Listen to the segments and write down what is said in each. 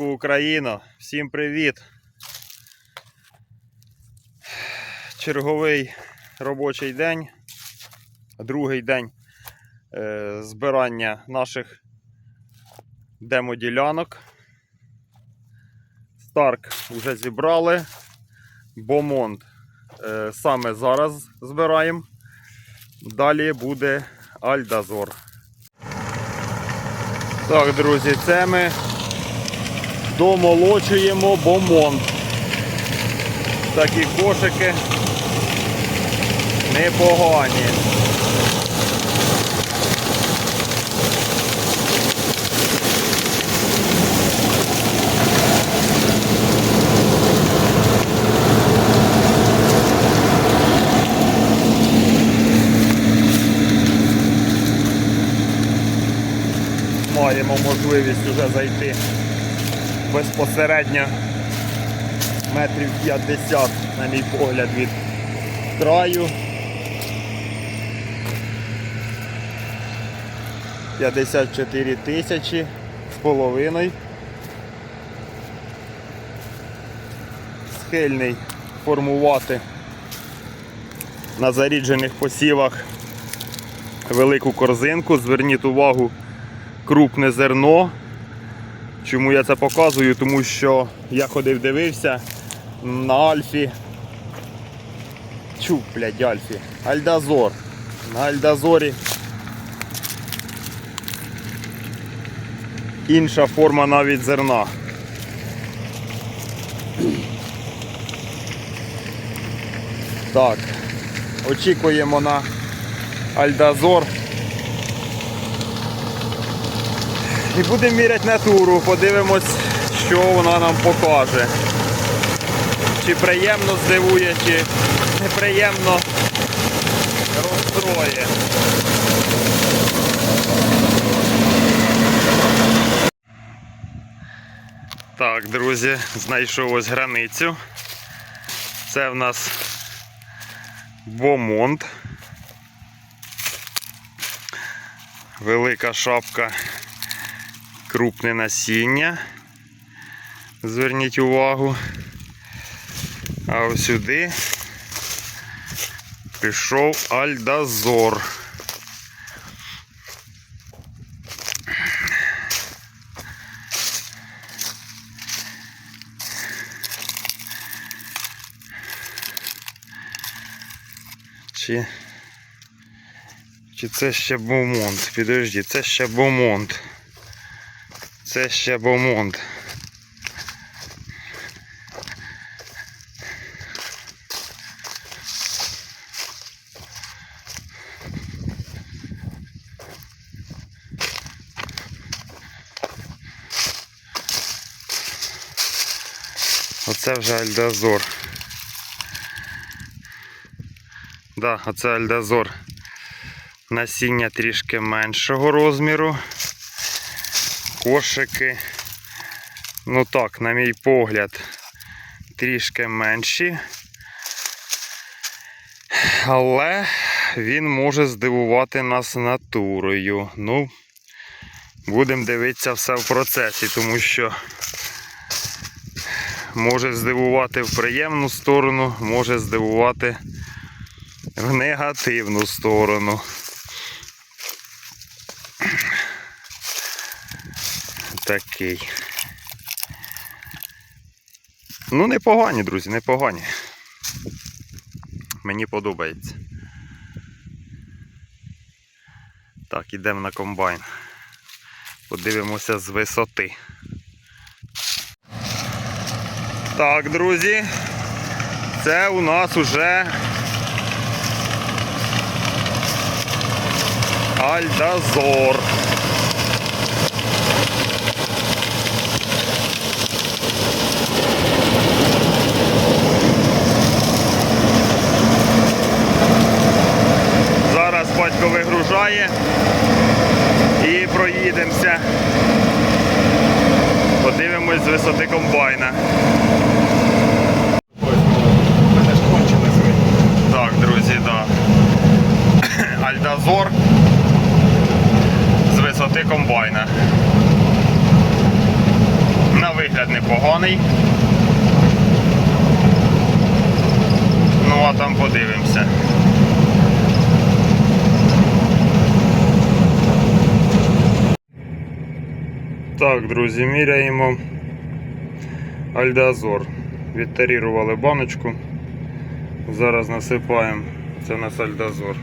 Ранку, Україна! Всім привіт! Черговий робочий день, другий день е, збирання наших демоділянок. Старк вже зібрали. Бомонд е, саме зараз збираємо. Далі буде Альдазор. Так, друзі, це ми домолочуємо бомонд. Такі кошики непогані. Маємо можливість вже зайти безпосередньо метрів 50, на мій погляд, від краю. 54 тисячі з половиною. Схильний формувати на заріджених посівах велику корзинку. Зверніть увагу, крупне зерно. Чому я це показую? Тому що я ходив дивився на Альфі. Чу, блядь, Альфі. Альдазор. На Альдазорі. Інша форма навіть зерна. Так, очікуємо на Альдазор. І будемо міряти натуру, подивимось, що вона нам покаже. Чи приємно здивує, чи неприємно розстроє. Так, друзі, знайшов ось границю. Це в нас Бомонт. Велика шапка крупне насіння. Зверніть увагу. А ось сюди пішов Альдазор. Чи, чи це ще Бомонт? Підожди, це ще Бомонт. Це ще Бомонт. Оце вже Альдазор. Да, оце Альдазор. Насіння трішки меншого розміру. Кошики. Ну так, на мій погляд, трішки менші. Але він може здивувати нас натурою. Ну, будемо дивитися все в процесі, тому що може здивувати в приємну сторону, може здивувати в негативну сторону. Такий. Ну, непогані, друзі, непогані. Мені подобається. Так, ідемо на комбайн. Подивимося з висоти. Так, друзі, це у нас уже Альдазор. Зараз батько вигружає і проїдемося. Подивимось з висоти комбайна. Так, друзі, да. Альдазор з висоти комбайна. На вигляд непоганий. Ну а там подивимося. Так, друзі, міряємо Альдеазор. Відтарірували баночку. Зараз насипаємо. Це у нас Альдазор.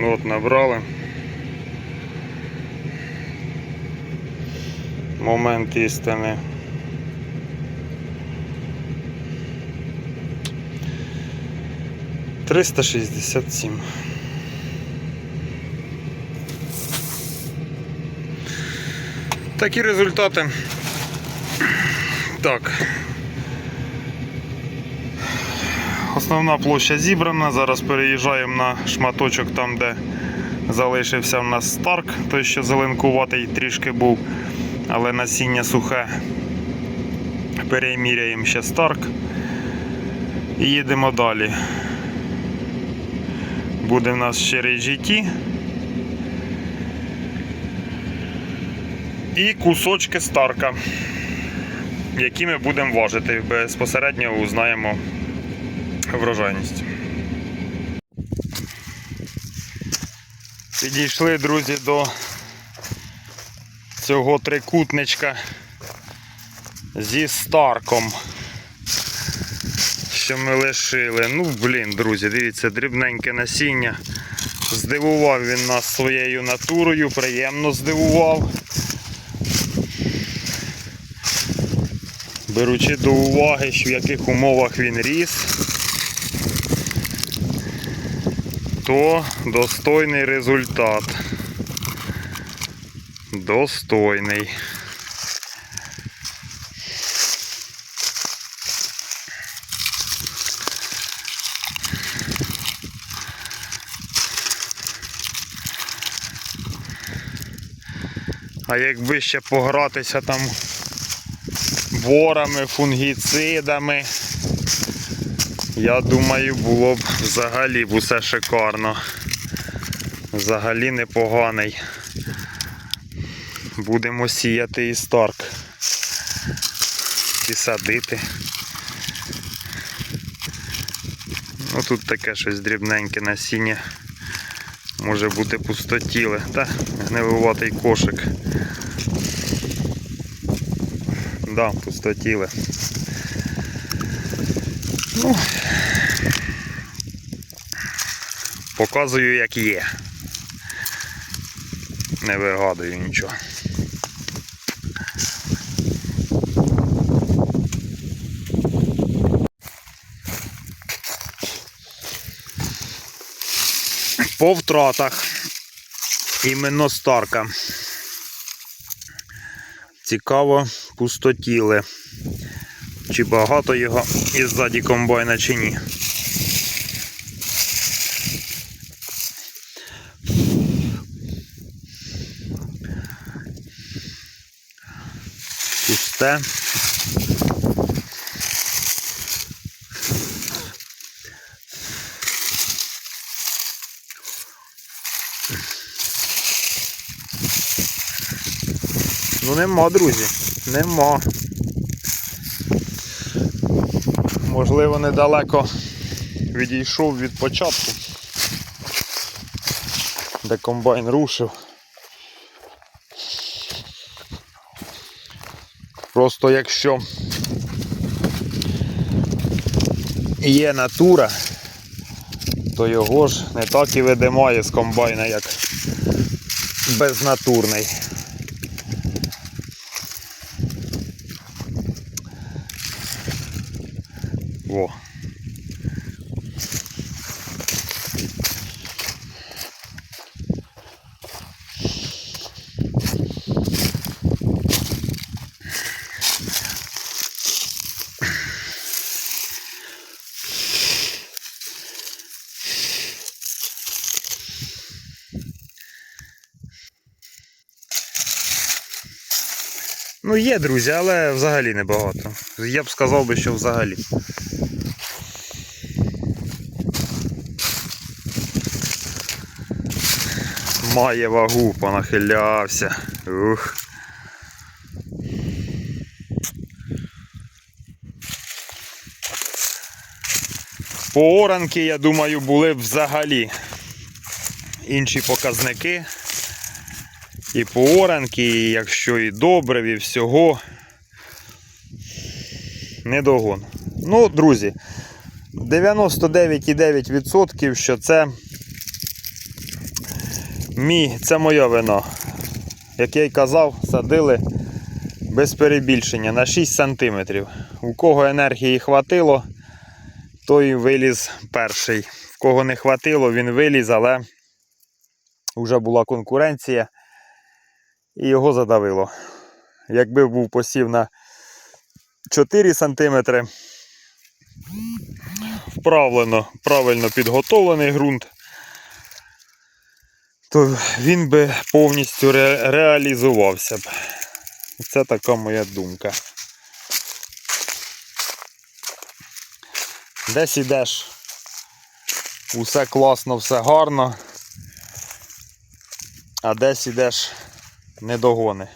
Ну От набрали. Момент істини. Триста шістдесят сім. Такі результати. Так. Основна площа зібрана. Зараз переїжджаємо на шматочок там, де залишився в нас старк, той, що зеленкуватий трішки був, але насіння сухе. Переміряємо ще старк і їдемо далі. Буде в нас ще GT. І кусочки старка, які ми будемо важити. Безпосередньо узнаємо врожайність. Підійшли, друзі, до цього трикутничка зі старком, що ми лишили. Ну, блін, друзі, дивіться, дрібненьке насіння. Здивував він нас своєю натурою, приємно здивував. Беручи до уваги, в яких умовах він ріс, то достойний результат. Достойний. А якби ще погратися там борами, фунгіцидами, я думаю, було б взагалі б усе шикарно. Взагалі непоганий. Будемо сіяти і старк. І садити. Ну тут таке щось дрібненьке насіння. Може бути пустотіле. Та гнилуватий кошик. Да, пустотіле. Ну, показую як є. Не вигадую нічого. По втратах іменно Старка. Цікаво пустотіле. Чи багато його із ззаді комбайна, чи ні. Пусте. Ну нема, друзі. Нема. Можливо, недалеко відійшов від початку, де комбайн рушив. Просто якщо є натура, то його ж не так і видимає з комбайна, як безнатурний. Ну, є, друзі, але взагалі небагато. Я б сказав би, що взагалі. Має вагу, понахилявся. Ух. Пооранки, я думаю, були б взагалі інші показники. І пооранки, і якщо і добрив, і всього. Не догон. Ну, друзі, 99,9% що це мій, це моя вина. Як я й казав, садили без перебільшення на 6 см. У кого енергії хватило, той виліз перший. В кого не хватило, він виліз, але вже була конкуренція і його задавило. Якби був посів на 4 см, вправлено, правильно підготовлений ґрунт, то він би повністю ре- реалізувався б. Це така моя думка. Десь ідеш, усе класно, все гарно, а десь ідеш не догони.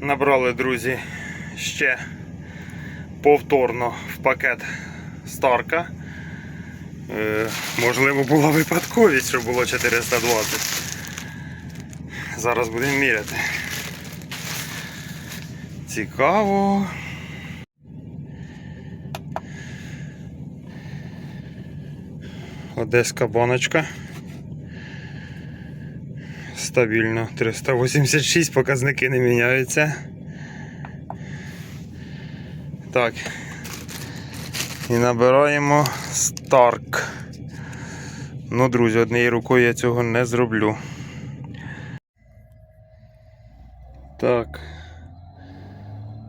Набрали, друзі, ще повторно в пакет Старка. Е, можливо, була випадковість, що було 420. Зараз будемо міряти. Цікаво. Одеська баночка. Стабільно 386, показники не міняються. Так. І набираємо Старк. Ну, друзі, однією рукою я цього не зроблю. Так.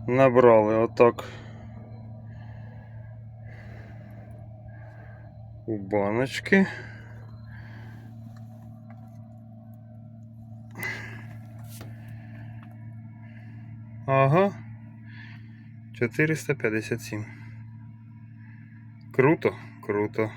Набрали отак. У баночки. Ага. 457. Круто, круто.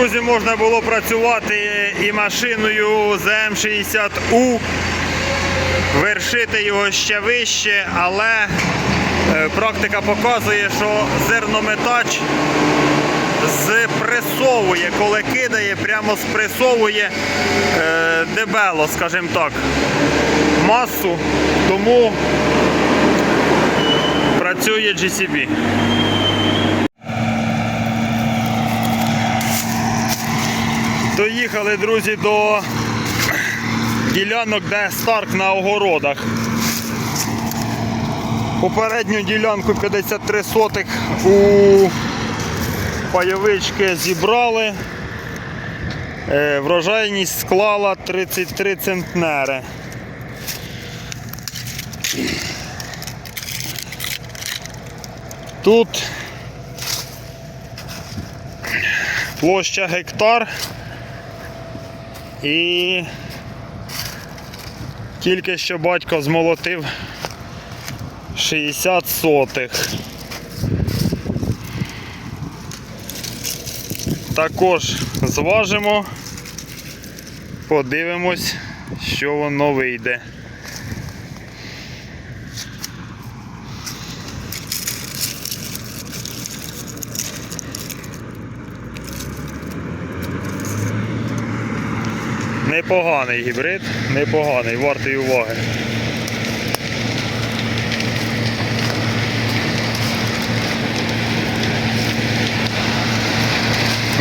Друзі, можна було працювати і машиною ЗМ60У, вершити його ще вище, але е, практика показує, що зернометач спресовує, коли кидає, прямо спресовує е, дебело, скажімо так, масу, тому працює GCB. Доїхали, друзі, до ділянок, де старк на огородах. Попередню ділянку 53 сотих у пайовички зібрали. Е, Врожайність склала 33 центнери. Тут площа гектар і тільки що батько змолотив 60 сотих. Також зважимо, подивимось, що воно вийде. Непоганий гібрид, непоганий, вартий уваги.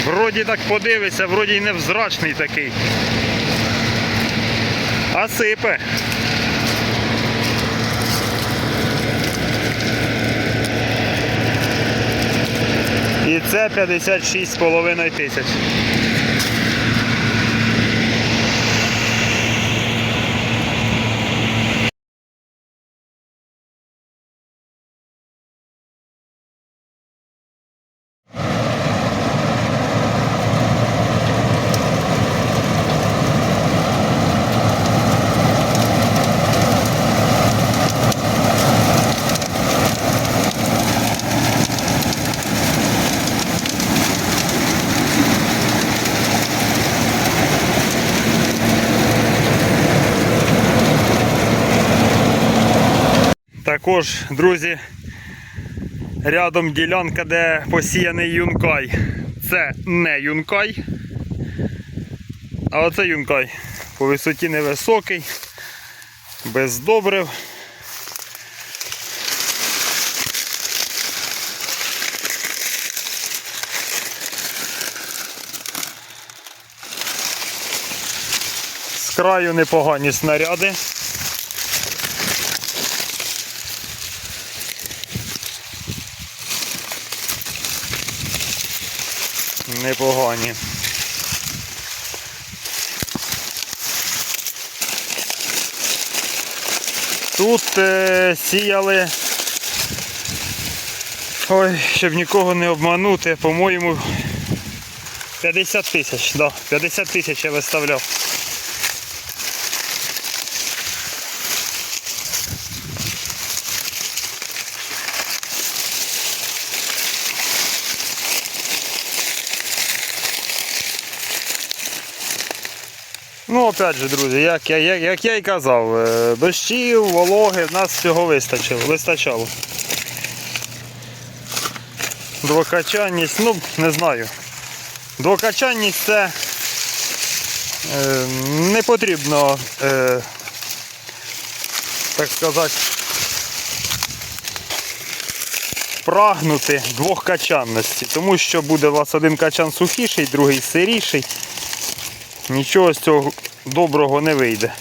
Вроді так подивися, вроді й невзрачний такий. А сипе. І це 56,5 тисяч. Також, друзі, рядом ділянка, де посіяний юнкай. Це не юнкай, а оце юнкай. По висоті невисокий, без добрив. З краю непогані снаряди. Непогані. Тут е, сіяли, ой, щоб нікого не обманути, по-моєму 50 тисяч, да, 50 тисяч я виставляв. Ну, опять же, друзі, як я, як, як я і казав, е, дощів, вологи, в нас всього вистачило, вистачало. Двокачанність, ну, не знаю. Двокачанність це е, не потрібно, е, так сказати, прагнути двохкачанності, тому що буде у вас один качан сухіший, другий сиріший. Нічого з цього доброго не вийде.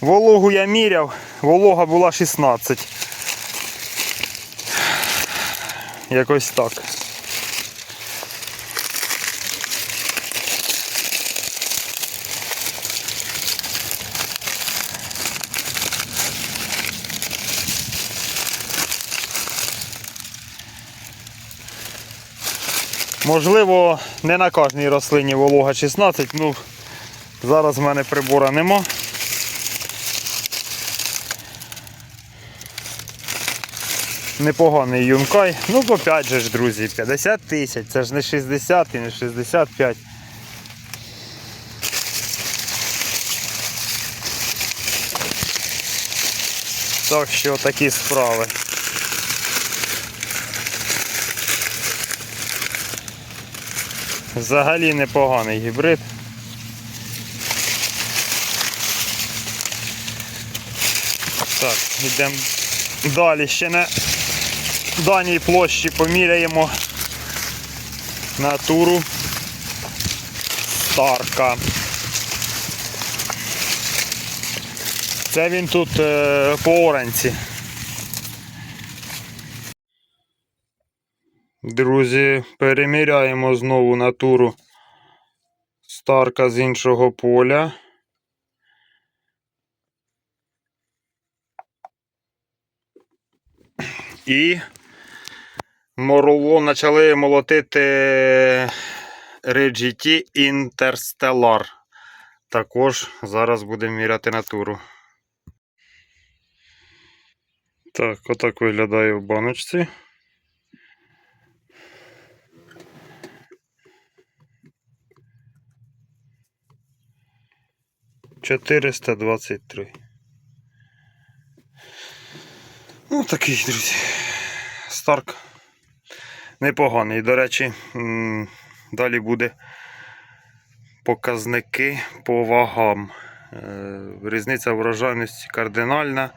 Вологу я міряв, волога була 16. Якось так. Можливо, не на кожній рослині волога 16, ну зараз в мене прибора нема. Непоганий юнкай. Ну, по 5 же ж, друзі, 50 тисяч. Це ж не 60 і не 65. Так що такі справи. Взагалі непоганий гібрид. Так, йдемо далі ще на даній площі поміряємо натуру Старка. Це він тут е, по оранці. Друзі, переміряємо знову натуру Старка з іншого поля. І Морло почали молотити RGT Interstellar. Також зараз будемо міряти натуру. Так, отак виглядає в баночці. Чотириста двадцять три. Ну, такий, друзі. Старк непоганий. До речі, далі буде показники по вагам. Е, Різниця врожайності кардинальна,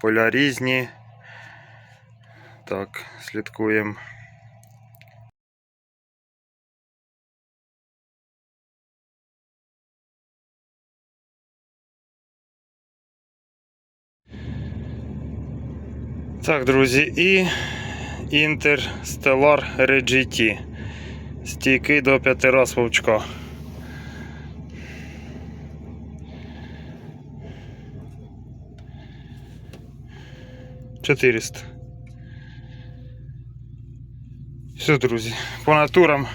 поля різні. Так, слідкуємо. Так, друзі, і Interstellar RGT. Стійкий до 5 раз вовчка. Чотириста. Все, друзі, по натурам.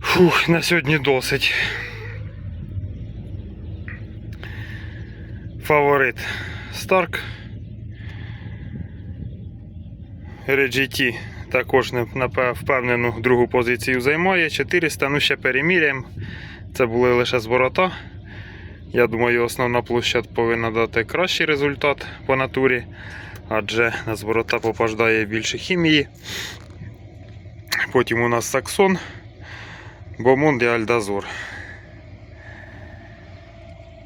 Фух, на сьогодні досить. Фаворит Старк. RGT також не- впевнену другу позицію займає. 400, ну ще переміряємо. Це були лише зворота. Я думаю, основна площадь повинна дати кращий результат по натурі, адже на зворота попадає більше хімії. Потім у нас Саксон, Бомонд і Альдазор.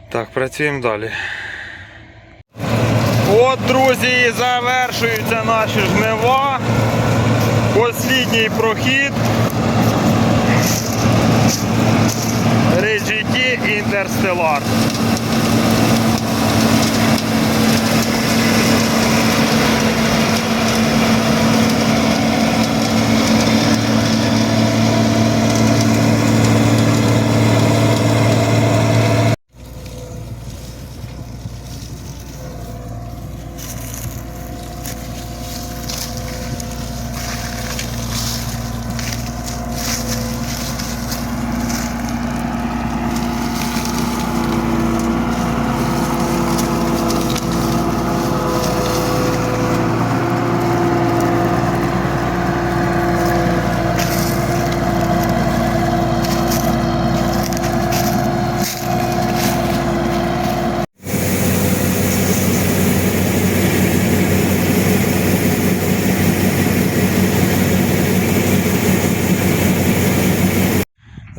Так, працюємо далі. От, друзі, і завершуються наші жнива. Послідній прохід. RGT Interstellar.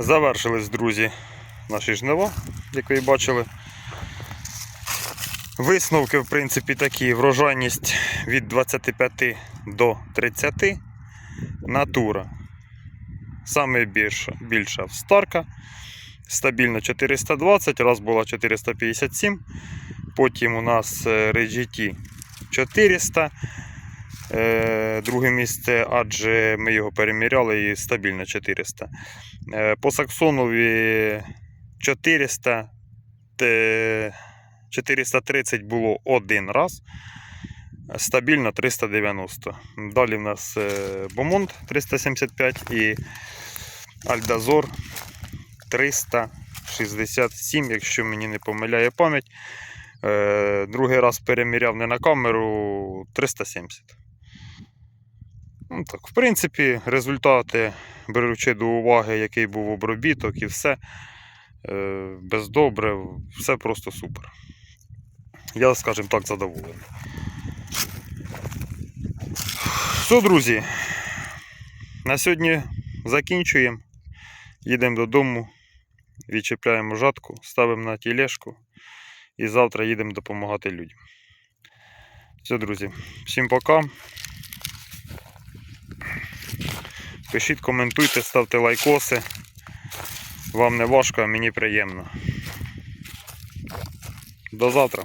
Завершились, друзі, наші жнива, як ви бачили. Висновки, в принципі, такі: врожайність від 25 до 30. Натура. Саме більша, більша в Старка. Стабільно 420, раз була 457. Потім у нас е, RGT 400. Е, Друге місце, адже ми його переміряли і стабільно 400. Е, По Саксонові 400 430 було один раз. Стабільно 390. Далі в нас е, Бомонд 375 і Альдазор 367, якщо мені не помиляє пам'ять. Другий раз переміряв не на камеру 370. Ну, так, в принципі, результати, беручи до уваги, який був обробіток і все, е, без добрив, все просто супер. Я, скажімо так, задоволений. Все, друзі, на сьогодні закінчуємо. Їдемо додому, відчіпляємо жатку, ставимо на тілешку і завтра їдемо допомагати людям. Все, друзі, всім пока. Пишіть, коментуйте, ставте лайкоси. Вам не важко, а мені приємно. До завтра.